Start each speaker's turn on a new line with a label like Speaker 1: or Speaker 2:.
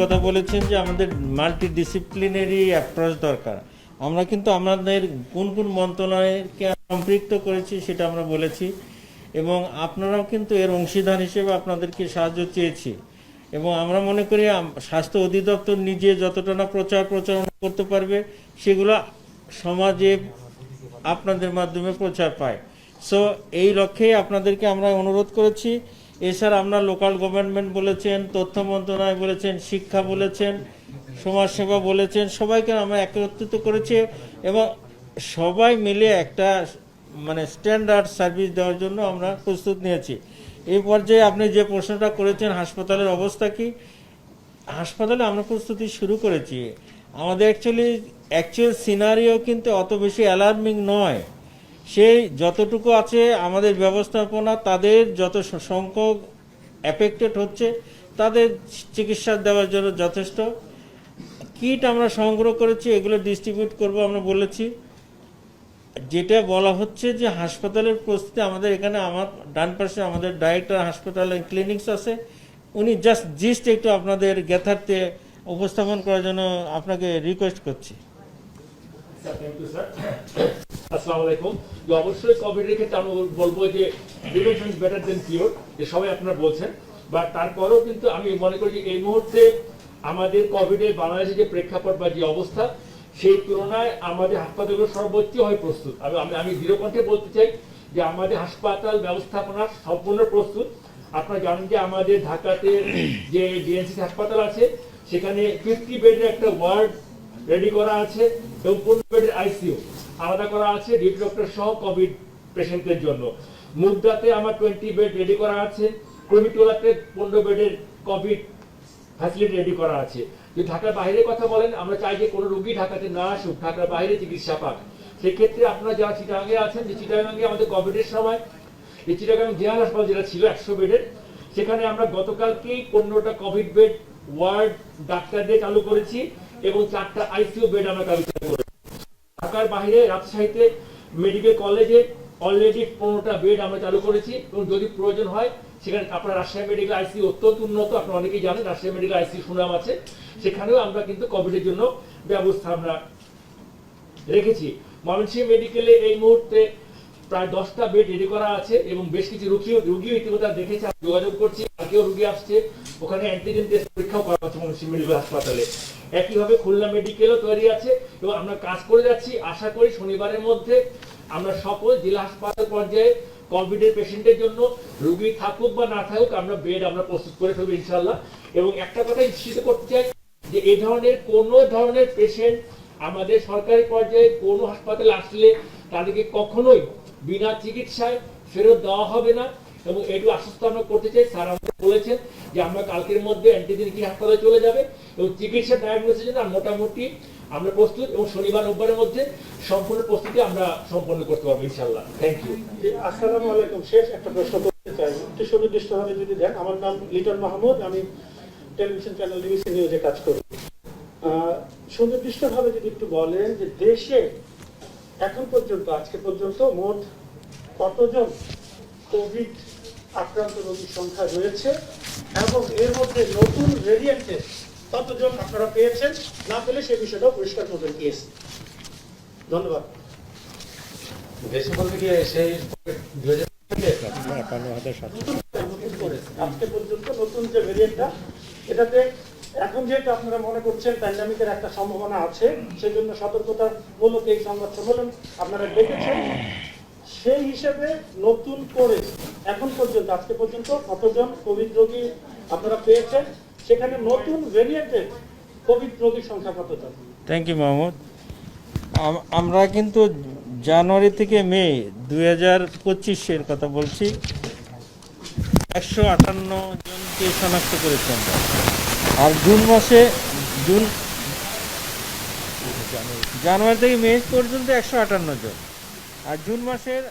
Speaker 1: কথা বলেছেন যে আমাদের মাল্টি ডিসিপ্লিনারি অ্যাপ্রোচ দরকার। আমরা কিন্তু আমাদের কোন কোন মন্ত্রণালয়কে সম্পৃক্ত করেছি সেটা আমরা বলেছি এবং আপনারাও কিন্তু এর অংশীদার হিসেবে আপনাদেরকে সাহায্য চেয়েছি। এবং আমরা মনে করি স্বাস্থ্য অধিদপ্তর নিজে যতটা না প্রচার প্রচারণা করতে পারবে, সেগুলো সমাজে আপনাদের মাধ্যমে প্রচার পায়। সো এই লক্ষ্যেই আপনাদেরকে আমরা অনুরোধ করেছি এছাড়া আমরা লোকাল গভর্নমেন্ট বলেছেন, তথ্য মন্ত্রণালয় বলেছেন, শিক্ষা বলেছেন, সমাজসেবা বলেছেন, সবাইকে আমরা একত্রিত করেছি এবং সবাই মিলে একটা মানে স্ট্যান্ডার্ড সার্ভিস দেওয়ার জন্য আমরা প্রস্তুত নিয়েছি। এই পর্যায়ে আপনি যে প্রশ্নটা করেছেন, হাসপাতালের অবস্থা কি? হাসপাতালে আমরা প্রস্তুতি শুরু করেছি। আমাদের অ্যাকচুয়ালি অ্যাকচুয়াল সিনারিও কিন্তু অত বেশি অ্যালার্মিং নয়। সেই যতটুকু আছে আমাদের ব্যবস্থাপনা, তাদের যত সংখ্যক অ্যাফেক্টেড হচ্ছে, তাদের চিকিৎসা দেওয়ার জন্য যথেষ্ট। কিট আমরা সংগ্রহ করেছি, এগুলো ডিস্ট্রিবিউট করব আমরা বলেছি। যেটা বলা হচ্ছে যে হাসপাতালের প্রস্তুতি, আমাদের এখানে আমার ডান পাশে আমাদের ডাইরেক্টর হাসপাতাল ক্লিনিক্স আছে। উনি জাস্ট জিস্ট একটু আপনাদের জ্ঞাতার্থে উপস্থাপন করার জন্য আপনাকে রিকোয়েস্ট করছি।
Speaker 2: আসসালামু আলাইকুম। অবশ্যই কোভিডের ক্ষেত্রে বলব যে বেটার দেন যে সবাই আপনারা বলছেন। বাট তারপরেও কিন্তু আমি মনে করি যে, এই মুহূর্তে আমাদের যে প্রেক্ষাপট বা যে অবস্থা, সেই তুলনায় আমাদের হাসপাতালগুলো সর্বোচ্চ হয় প্রস্তুত। আমি আমি দৃঢ়কণ্ঠে বলতে চাই যে, আমাদের হাসপাতাল ব্যবস্থাপনা সম্পূর্ণ প্রস্তুত। আপনারা জানেন যে, আমাদের ঢাকাতে যে ডিএনসি হাসপাতাল আছে, সেখানে ফিফটি বেডের একটা ওয়ার্ড রেডি করা আছে এবং পনেরো বেডের আইসিইউ আলাদা করা আছে ডিউটি ডক্টর সহ কোভিড পেশেন্টদের জন্য। মুগদাতে আমার টোয়েন্টি বেড রেডি করা আছে কমিটোলাতে পনেরো বেডের কোভিড ফ্যাসিলিটি রেডি করা আছে। যদি ঢাকার বাইরে কথা বলেন, আমরা চাই যে কোনো রোগী ঢাকাতে না আসুক, ঢাকার বাইরে চিকিৎসা পাক। সেক্ষেত্রে আপনারা যারা চিটাগাঙ্গে আছেন, যে চিটাগাঙ্গে আমাদের কোভিডের সময়, এই চিটাগাং জেনারেল হাসপাতাল যেটা ছিল একশো বেডের সেখানে আমরা গতকালকেই পনেরোটা কোভিড বেড ওয়ার্ড ডাক্তার দিয়ে চালু করেছি এবং চারটা আইসিইউ বেড আমরা চালু ঢাকার বাইরে রাজশাহীতে মেডিকেল কলেজে অলরেডি পনেরোটা বেড আমরা চালু করেছি এবং যদি প্রয়োজন হয়, সেখানে আপনার রাজশাহী মেডিকেল আইসি অত্যন্ত উন্নত, আপনারা অনেকেই জানেন রাজশাহী মেডিকেল আইসি সুনাম আছে। সেখানেও আমরা কিন্তু কোভিডের জন্য ব্যবস্থা আমরা রেখেছি। ময়মনসিংহ মেডিকেলে এই মুহূর্তে প্রায় দশটা বেড রেডি করা আছে এবং বেশ কিছু রুগী, রুগীও ইতিমধ্যে দেখেছে যোগাযোগ করছি, কালকেও রুগী আসছে। ওখানে অ্যান্টিজেন টেস্ট পরীক্ষাও করা হচ্ছে ময়মনসিংহ মেডিকেল হাসপাতালে। একইভাবে খুলনা মেডিকেলও তৈরি আছে এবং আমরা কাজ করে যাচ্ছি। আশা করি শনিবারের মধ্যে আমরা সকল জেলা হাসপাতাল পর্যায়ে কোভিডের পেশেন্টের জন্য রুগী থাকুক বা না থাকুক আমরা বেড আমরা প্রস্তুত করে ফেলব ইনশাল্লাহ এবং একটা কথা নিশ্চিত করতে চাই যে এই ধরনের কোনো ধরনের পেশেন্ট আমাদের সরকারি পর্যায়ে কোনো হাসপাতালে আসলে তাদেরকে কখনোই বিনা চিকিৎসায় ফেরত দেওয়া হবে না। এবং এটু আশ্বস্ত আমরা করতে চাই। স্যার আমাদের বলেছেন যে আমরা কালকের মধ্যে অ্যান্টিজেন কি হাসপাতালে চলে যাবে এবং চিকিৎসা ডায়াগনোসিসের জন্য মোটামুটি আমরা প্রস্তুত এবং শনিবার, রোববারের মধ্যে সম্পূর্ণ প্রস্তুতি আমরা সম্পন্ন করতে পারব ইনশাল্লাহ থ্যাংক ইউ
Speaker 3: আসসালামু আলাইকুম। শেষ একটা প্রশ্ন করতে চাই। একটু সুনির্দিষ্টভাবে যদি দেন, আমার নাম লিটন মাহমুদ। আমি টেলিভিশন চ্যানেল ডিবিসি নিউজে কাজ করি। সুনির্দিষ্টভাবে যদি একটু বলেন যে দেশে এখন পর্যন্ত, আজকে পর্যন্ত মোট কতজন কোভিড আক্রান্ত রোগীর সংখ্যা রয়েছে? এবং এর মধ্যে নতুন ভেরিয়েন্টের কতজন আপনারা পেয়েছেন। না পেলে সেই বিষয়টাও পরিষ্কার করবেন কেস ধন্যবাদ।
Speaker 4: বলতে সেই
Speaker 3: আজকে পর্যন্ত নতুন যে ভেরিয়েন্টটা এটাতে এখন যেহেতু আপনারা মনে করছেন প্যান্ডামিকের একটা সম্ভাবনা আছে সেজন্য সতর্কতামূলক এই সংবাদ সম্মেলন আপনারা ডেকেছেন। সেই হিসেবে নতুন করে এখন পর্যন্ত, আজকে পর্যন্ত কতজন কোভিড রোগী আপনারা পেয়েছেন? সেখানে নতুন ভেরিয়েন্টের কোভিড রোগীর সংখ্যা কতজন?
Speaker 1: থ্যাংক ইউ মাহমুদ আম- আমরা কিন্তু জানুয়ারি থেকে মে দুই হাজার পঁচিশের কথা বলছি। একশো আটান্ন জনকে শনাক্ত করেছি আমরা। আর জুন মাসে, জুন, জানুয়ারি থেকে মে পর্যন্ত একশো আটান্ন জন। আর জুন মাসের